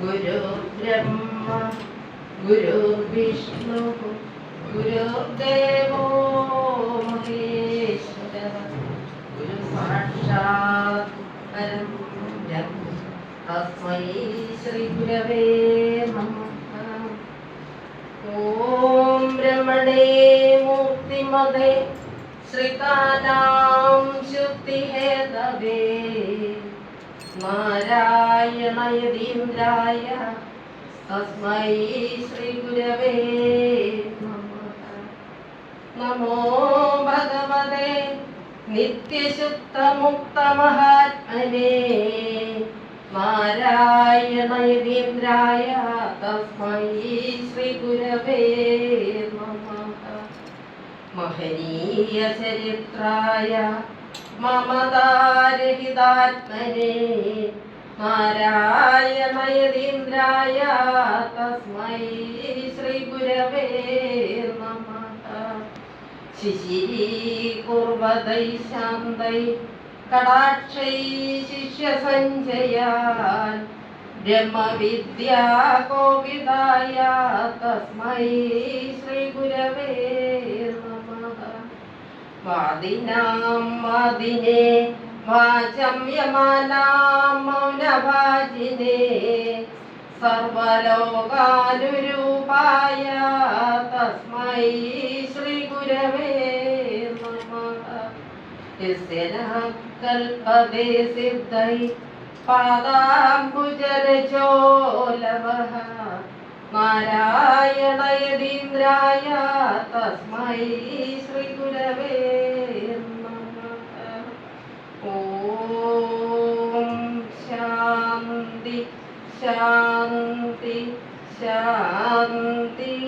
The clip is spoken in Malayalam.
ഗുരു ബ്രഹ്മ ഗുരു വിഷ്ണു ഗുരുദേവോ മഹേശ്വര ഗുരു ശ്രീ പരം ബ്രഹ്മ ഓം ശ്രീ ഗുരവേ നമഃ. ഓം നാരായണയതീന്ദ്രായ തസ്മൈ ശ്രീഗുരവേ നമഃ ഭഗവതേ നിത്യശുദ്ധമുക്തമഹാത്മനേ നാരായണയതീന്ദ്രായ തസ്മൈ ശ്രീഗുരവേ നമ മഹനീയ ചരിത്രായ മമതാരഹിതാത്മനെ. നാരായണയതീന്ദ്രായ തസ്മൈ ശ്രീഗുരവേ നമ. ശിശിരീകുർവതൈ ശാന്തൈ. കടാക്ഷൈ ശിഷ്യസഞ്ജയാൻ ബ്രഹ്മവിദ്യാ കോവിദായ തസ്മൈ ശ്രീഗുരവേ വാദിനാം വാദിനെ വാചം യമാനാം മൗനവാജിനെ സർവലോകാനുരൂപായ തസ്മൈ ശ്രീഗുരവേ നമഃ. യസ്യ നഃ കൽപ്പതേ പാദാംബുജരജോലവഃ നാരായണയതീന്ദ്രായ തസ്മൈ ശ്രീഗുരവേ നമഃ. ഓം ശാന്തി ശാന്തി ശാന്തി.